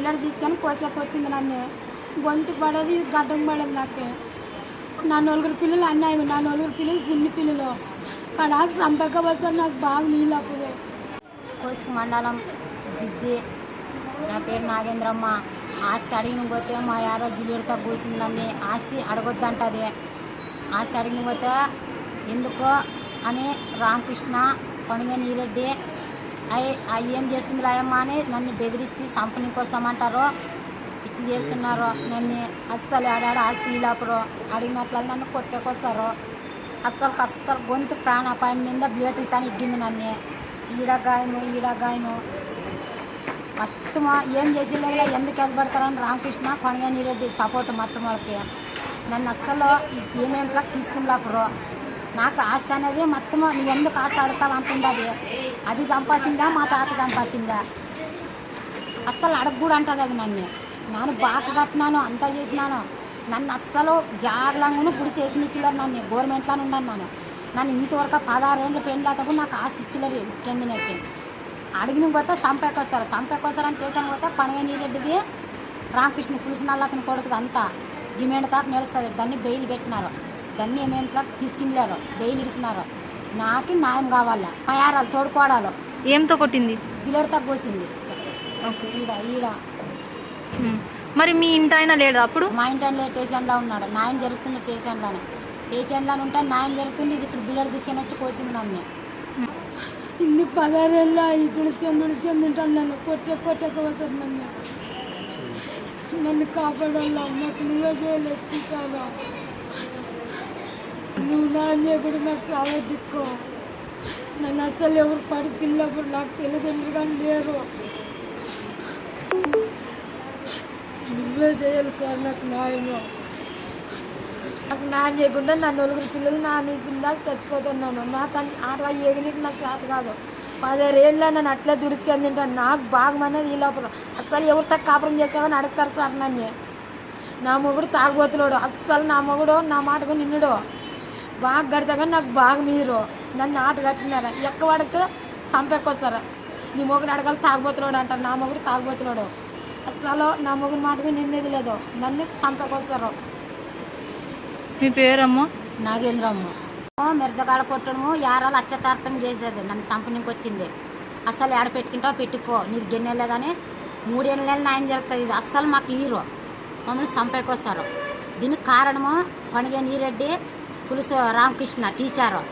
బిల్లడు తీసుకొని కోసేకి వచ్చింది నన్ను. గొంతుకు పడేది గడ్డం పడేది నాకు. నా నలుగురు పిల్లలు అన్నాయి నా నలుగురు పిల్లలు చిన్న పిల్లలు. కడాకు సంపక వస్తారు నాకు బాగా నీళ్ళు అప్పుడు. కోసిక మండలం దిద్ది. నా పేరు నాగేంద్రమ్మ. ఆస్తి అడిగిన పోతే మా యారో బిల్లుడితో కోసింది నన్ను. ఆస్తి అడగొద్దంటది. ఆస్తి అడిగిన పోతే ఎందుకో అని రామకృష్ణ కొణిగ అవి ఏం చేస్తుంది రాయమ్మ అని నన్ను బెదిరించి సంపని కోసం అంటారో ఇట్లు చేస్తున్నారో నన్ను అస్సలు ఆడాడ ఆ ఇలాపురు అడిగినట్లు నన్ను కొట్టేకొస్తారో. అస్సలు అస్సలు గొంతు ప్రాణాపాయం మీద బ్లేట్ ఇతను ఇగ్గింది నన్ను. ఈడ గాయము ఈడ గాయము. ఏం చేసి ఎందుకు ఎదబడతారని రామకృష్ణ కొణగాని రెడ్డి సపోర్ట్ మొత్తం వాళ్ళకి. నన్ను అస్సలు ఏమేమిలా తీసుకున్నప్పుడు నాకు ఆశ అనేది మొత్తం నువ్వు ఎందుకు ఆశ ఆడతావు అంటుండది. అది చంపాసిందా మా తాత చంపాసిందా అస్సలు అడగ కూడా అది నన్ను. నేను బాగా కట్టినాను అంతా చేసినాను. నన్ను అస్సలు జాగ్రత్తగాను గుడి చేసిన ఇచ్చలేరు నన్ను గవర్నమెంట్లోనే ఉన్నాను నేను. నన్ను ఇంతవరకు పదహారేళ్ళు పెళ్ళాక కూడా నాకు ఆశ ఇచ్చలేరు కిందనకి అడిగిన పోతే సంపేకొస్తారు సంపేకొస్తారు అని చేసాను పోతే పనగ నీరెడ్డిది రామకృష్ణ పులుసు నల్లతని కొడుకుది అంతా. డిమాండ్ దాకా నడుస్తుంది. దాన్ని బెయిల్ పెట్టినారు. దాన్ని ఏమేమిట్లా తీసుకెళ్ళారు బెయిల్ ఇడిచినారు నాకు న్యాయం కావాలా? మా యారాలు తోడుకోవడాలు ఏంతో కొట్టింది పిల్లడితో కోసింది. ఈడ ఈడ. మరి మీ ఇంటి ఆయన లేడు అప్పుడు? మా ఇంటర్లో స్టేషన్లో ఉన్నాడు. న్యాయం జరుగుతుంది స్టేషన్లోనే స్టేషన్లో ఉంటే న్యాయం జరుగుతుంది. ఇది ఇక్కడ బిల్లడు తీసుకొని వచ్చి కోసింది నన్ను. ఇన్ని పదహారేళ్ళ ఈ తుడుచుకొని తుడుచుకొని తింటాను నన్ను. కొట్టే కొట్టక వస్తారు నన్ను. నన్ను కాపాడాలా? నాకు నువ్వే చేయలేదు నువ్వు నాన్న కూడా నాకు చాలా దిక్కు. నన్ను అసలు ఎవరు పడుతున్నప్పుడు నాకు తెలియదు కానీ లేరు. నువ్వే చేయాలి సార్ నాకు న్యాయము. నాకు న్యాయం చేయకుండా నా నలుగురు పిల్లలు నా నిసిందా చచ్చిపోతున్నాను. నా తను అట్లా ఏగినట్టు నాకు చేత కాదు. పదేళ్ళ నన్ను అట్లే దుడిచుకొని తింటాను. నాకు బాగా అనేది ఈ లోపల. అస్సలు ఎవరితో కాపురం చేసావని అడుగుతారు సార్ నన్ను. నా మొగుడు తాగుబోతులోడు. అస్సలు నా మొగుడు నా మాటకు నిన్నుడు. బాగా కడతా కానీ నాకు బాగా మీరు నన్ను ఆట కట్టినారు. ఎక్క పడితే సంపెక్కొస్తారు. నీ మొగుడు అడగాలి తాగుబోతులోడు అంటారు నా మొగుడు తాగుబోతులోడు అస్సలు నా మొగుడు మాటకు నిన్నేది లేదు. నన్ను సంపెక్కొస్తారు. మీ పేరమ్మా? నాగేంద్రమ్మ. మిరదగాడ కొట్టడము యారాలు అచ్చతార్థం చేసేది. నన్ను సంపనికి వచ్చింది అస్సలు ఎడ పెట్టుకుంటావు పెట్టుకో. నీకు గిన్నెలేదని మూడేళ్ళ నెలలు న్యాయం జరుగుతుంది. ఇది అస్సలు మాకు హీరో. మమ్మల్ని సంపేకొస్తారు దీనికి కారణము పణిగే నీరెడ్డి పులుసు రామకృష్ణ టీచరు.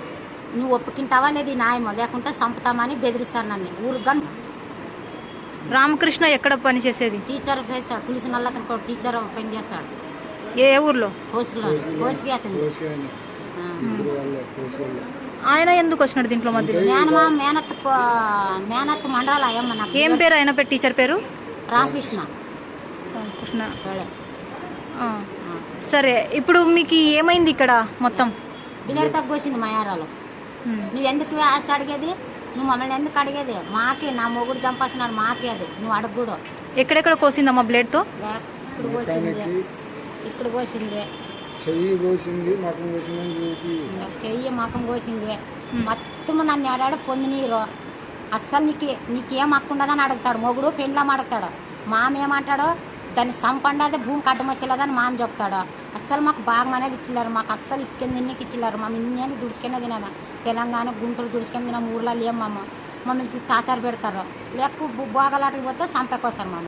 నువ్వు ఒప్పుకుంటావా లేదు ఈ న్యాయమో లేకుంటే సంపుతామని బెదిరిస్తారు నన్ను. ఊరు గంట రామకృష్ణ ఎక్కడ పని చేసేది? టీచర్ చేస్తాడు పులుసు నల్లతను టీచర్ పని చేస్తాడు ఏ ఊర్లో? కోసులో. కోసికి అతను. ఆయన ఎందుకు వచ్చినాడు దీంట్లో మధ్యలో? మేనమా మేనత్ మేనత్ మండల అయ్యమ్మ నాకు ఏం పేరు? ఆయన పేరు టీచర్ పేరు? రామకృష్ణ. రామకృష్ణ. సరే ఇప్పుడు మీకు ఏమైంది ఇక్కడ మొత్తం? బిల్లడి తగ్గొచ్చింది మా యారాలు ఉమ్. నువ్వు ఎందుకు ఆశ అడిగేది? నువ్వు మమ్మల్ని ఎందుకు అడిగేది? మాకే నా మొగుడు చంపేస్తున్నాడు మాకే అది. నువ్వు అడగకూడదు ఎక్కడెక్కడ కోసిందమ్మా బ్లేడ్తో ఇప్పుడు కోసింది. ఇప్పుడు కోసింది. చెయ్యి కోసింది మకం ఇంకా చెయ్యి మకం కోసింది. మొత్తం నన్ను ఏడాడు పొందినీరు అస్సలు నీకు నీకేం హక్కు ఉండదని అడుగుతాడు. మొగుడు పెండ్లం అడుగుతాడు. మామ ఏమంటాడు దాన్ని సంపండి భూమి కట్టమొచ్చలేదని మామ చెప్తాడు. అస్సలు మాకు భాగం అనేది ఇచ్చిల్లారు. మాకు అస్సలు ఇచ్చుకొని తిన్నకి ఇచ్చిల్లారు? మా ఇన్ని దుడుచుకునే తినామా తెలంగాణ గుంటూరు దుడుచుకొని తినాము ఊర్లో లేము లేమమ్మ మమ్మల్ని టార్చర్ పెడతారు. లేక భోగాలాటకి పోతే సంపకొస్తారు మమ్మల్ని